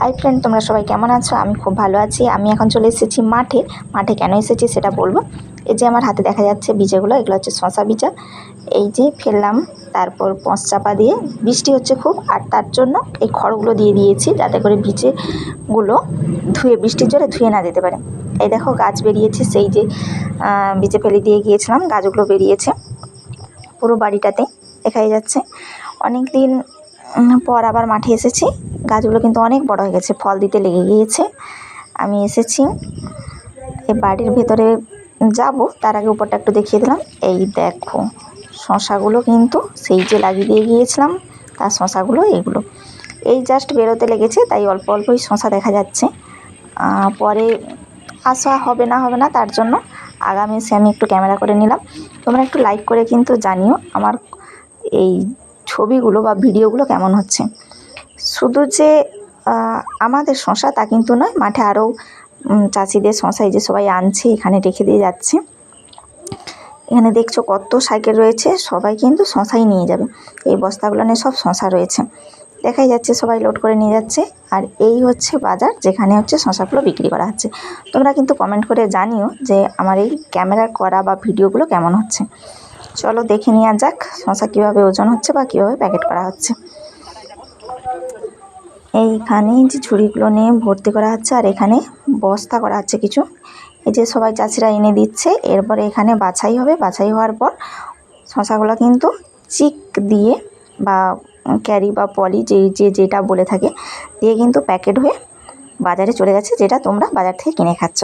Hi friend তোমরা সবাই কেমন আছো? আমি খুব ভালো আছি। আমি এখন চলে এসেছি মাঠে। মাঠে কেন এসেছি সেটা বলব? এই যে আমার হাতে দেখা যাচ্ছে বীজেগুলো, এগুলো হচ্ছে শশা বীজা। এই যে ফেললাম, তারপর পঁচ চাপা দিয়ে, বৃষ্টি হচ্ছে খুব, আর তার জন্য এই খড়গুলো দিয়ে দিয়েছি যাতে করে বীজেগুলো ধুয়ে, বৃষ্টির জলে ধুয়ে না যেতে পারে। এই দেখো গাছ বেরিয়েছে, সেই যে বীজে ফেলে দিয়ে গিয়েছিলাম, গাছগুলো বেরিয়েছে পুরো বাড়িটাতে দেখাই যাচ্ছে। অনেক দিন পর আবার মাঠে এসেছি। গাছগুলো কিন্তু অনেক বড় হয়ে গেছে, ফল দিতে লেগে গিয়েছে। আমি এসেছি। এই বাড়ির ভেতরে যাব, তার আগে উপরটা একটু দেখিয়ে দিলাম। এই দেখো, শশাগুলো কিন্তু সেই যে লাগিয়ে দিয়ে গিয়েছিলাম, তার শশাগুলো এইগুলো। এই জাস্ট বেরোতে লেগেছে, তাই অল্প অল্পই শশা দেখা যাচ্ছে। পরে আসা হবে না হবে না, তার জন্য আগামী এসে আমি একটু ক্যামেরা করে নিলাম। তোমরা একটু লাইক করে কিন্তু জানিও আমার এই ছবিগুলো বা ভিডিওগুলো কেমন হচ্ছে। শুধু যে আমাদের শশা তা কিন্তু নয়, মাঠে আরও চাষিদের শশা এই যে সবাই আনছে, এখানে রেখে দিয়ে যাচ্ছে। এখানে দেখছ কত সাইকেল রয়েছে, সবাই কিন্তু শশাই নিয়ে যাবে। এই বস্তাগুলো নিয়ে সব শশা রয়েছে। দেখাই যাচ্ছে সবাই লোড করে নিয়ে যাচ্ছে। আর এই হচ্ছে বাজার, যেখানে হচ্ছে শশাগুলো বিক্রি করা হচ্ছে। তোমরা কিন্তু কমেন্ট করে জানিও যে আমার এই ক্যামেরা করা বা ভিডিওগুলো কেমন হচ্ছে। চলো দেখে নেওয়া যাক শশা কীভাবে ওজন হচ্ছে বা কীভাবে প্যাকেট করা হচ্ছে। এইখানে যে ঝুড়িগুলো নিয়ে ভর্তি করা হচ্ছে আর এখানে বস্তা করা হচ্ছে কিছু। এই যে সবাই চাষিরা এনে দিচ্ছে, এরপর এখানে বাছাই হবে। বাছাই হওয়ার পর শশাগুলো কিন্তু চিক দিয়ে বা ক্যারি বা পলি যে যে, যেটা বলে থাকে, দিয়ে কিন্তু প্যাকেট হয়ে বাজারে চলে গেছে, যেটা তোমরা বাজার থেকে কিনে খাচ্ছ।